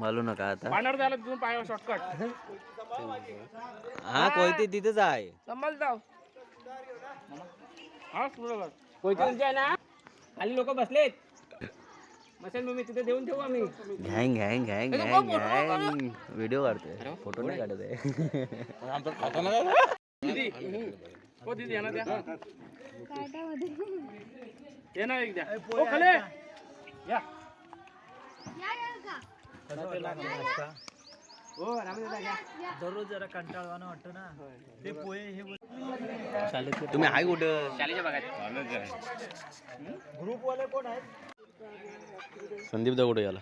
मालू नका आता. पाण्यावर जायला तिथून पाय शॉर्टकट हा कोयती तिथेच आहे. संभाल जाऊ हा पुढं कर कोयत्यांचे आहे ना खाली लोक बसलेत. मसेल मी तिथे देऊन ठेवू आम्ही. घॅंग घॅंग घॅंग घॅंग घॅंग व्हिडिओ काढतोय. फोटो नाही काढत आहे. दीदी हो दीदी यांना द्या. ये ना एक द्या. हो खाली या. दररोज जरा कंटाळवाणं वाटतं ना. ते पोहे हे तुम्ही आहे कुठं? शालेच्या भागात ग्रुपवाले कोण आहेत? संदीप दा कुठे गेला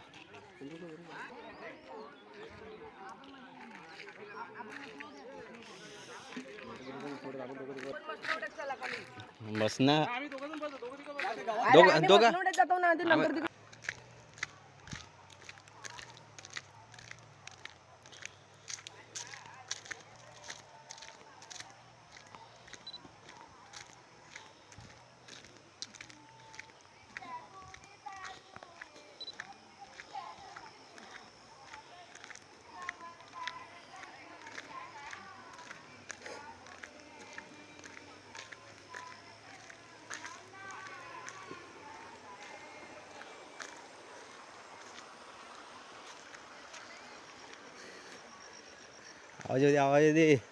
बस ना आम्ही दोघं दोघं तिघं बसतो. दोघ दोघं आवाज येते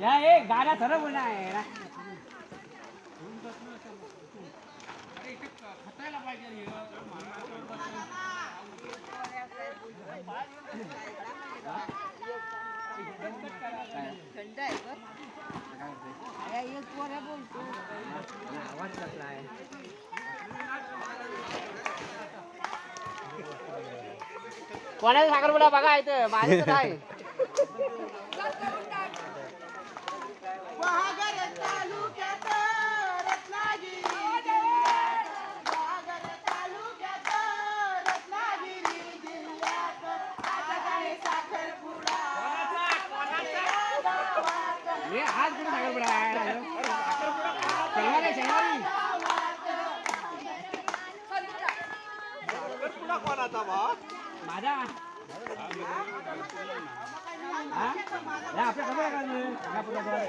या ए गाड्या सरळ बोलणार आहे थंड एक पोरं बोलतो. आवाज कसला आहे? कोणाचा साखरपुडा बघा इथं? माझं तर आहे आज कुठे साखरपुडा आहे शनिवारी शनिवारी माझा हा? आपल्या खबर आहे का साखरपुड्याचं?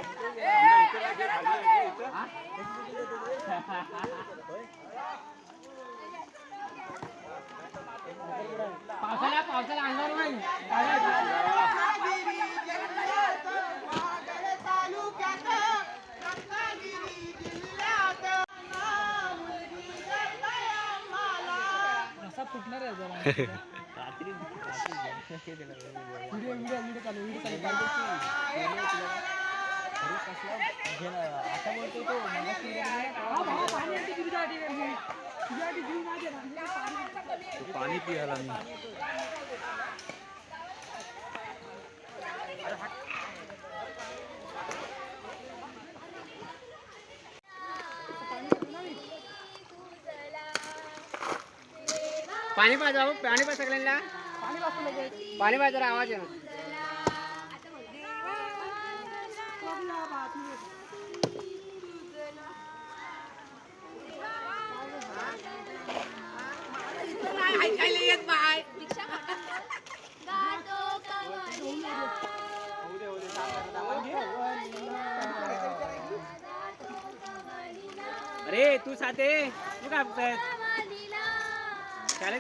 पावसाळ्या पावसाळ्या अंगावर नाही. फुटणार आहे जरा? व्हिडिओ व्हिडिओ व्हिडिओ चालू व्हिडिओ चालू आता बोलतो तो पाणी पियाला मी. पाणी पाहिजे पाणी पाहिजे सगळ्यांना. पाणी पाहिजे आवाज आहे ना अरे तू साथे. तू काय बघताय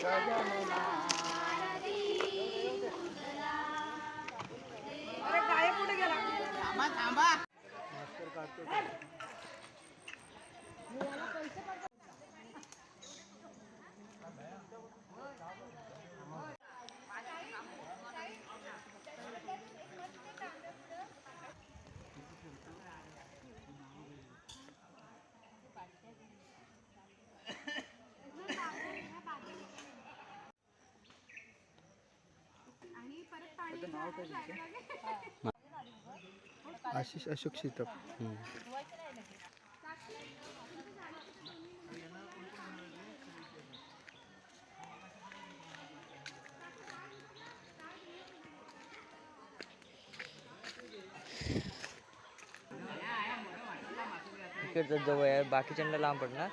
शाळेत आशिष अशोक शितप. हम्म. इकडचं जवळ आहे. बाकीच्यांना लांब पडणार.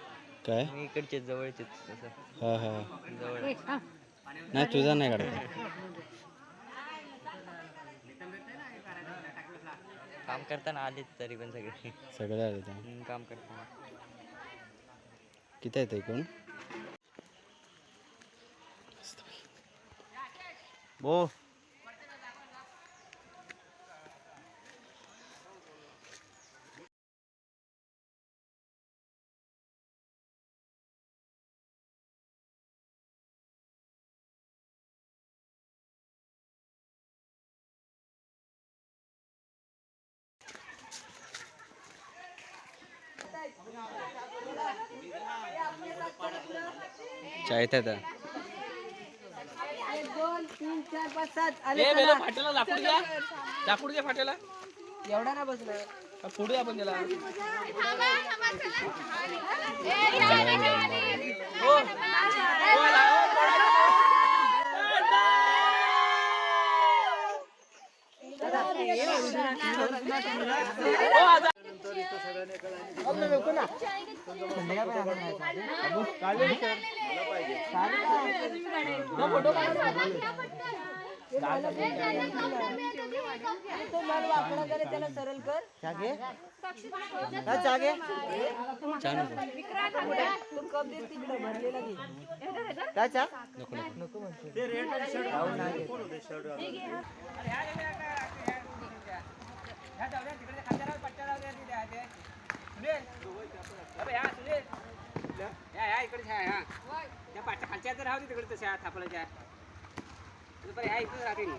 काय? मी इकडचे जवळचेच तसं हा हा. जवळ नाही तुझा नाही काढायचा काम करताना आलेच तरी पण सगळे. सगळे आले ते हम्म, काम करताना. किती आहेत एकूण? बो. चाय येतात एक दोन तीन चार पाच सात आले ए चला. बेलो फाट्याला लाकूड द्या. लाकूड द्या फाट्याला. एवढा ना बसणार हा, फोडू आपण त्याला. हो. हो, ला- हो, हो, आता- करे त्याला सरळ कर तू कप दे तिकडे भरलेला तिकडे खांद्यावर पट्ट्या जाऊ द्या, तिथे आहे ते. सुनील, अबे ह्या सुनील. ह्या, ह्या इकडे ह्या, ह्या. त्या पाट्या खालच्या तर राहू दे तिकडे तशा थापलाच्या तू ह्या इकडे राहते नी.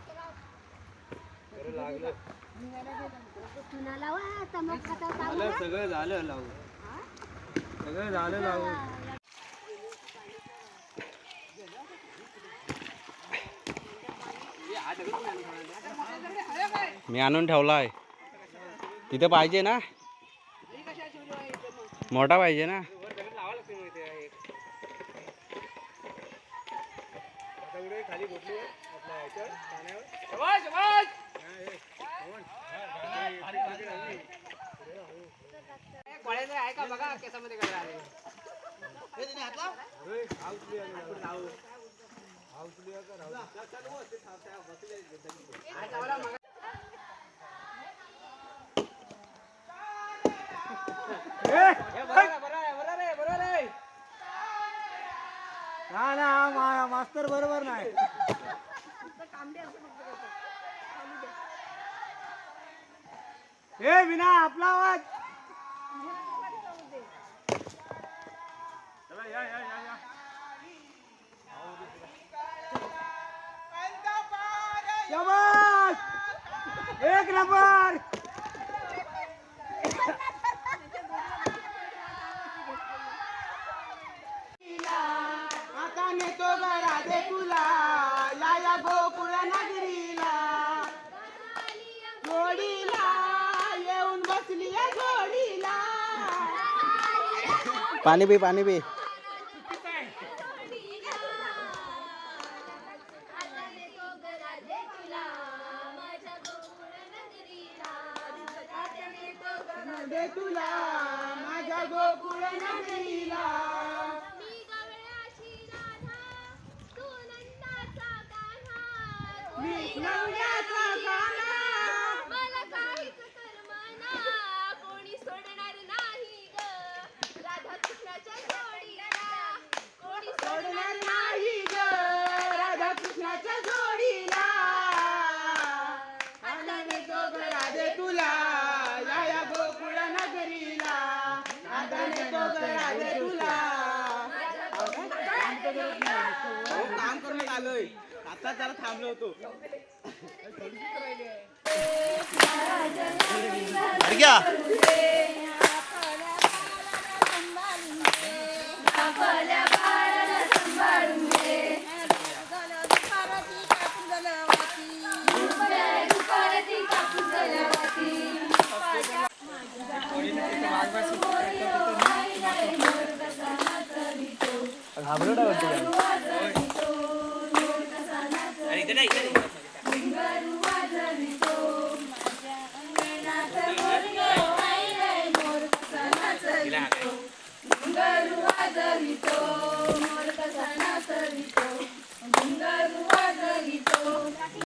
सगळं झालं लावून सगळं झालं लावून हे आणून ठेवला. मी आणून ठेवलाय तिथे पाहिजे ना मोठा पाहिजे ना? वर ना ना मास्तर बरोबर नाही. हे विना आपला आवाज एक नंबर आता नेतो गरा दे तुला या या गोकुळ नगरीला जोडीला येऊन बसली या जोडीला पाणी पी पाणी पी. तुला माझ्या गोकुळ नगरीला मी नवऱ्याचा आता जरा थांबलो होतो. घाबरटा वाटते अरे इकडे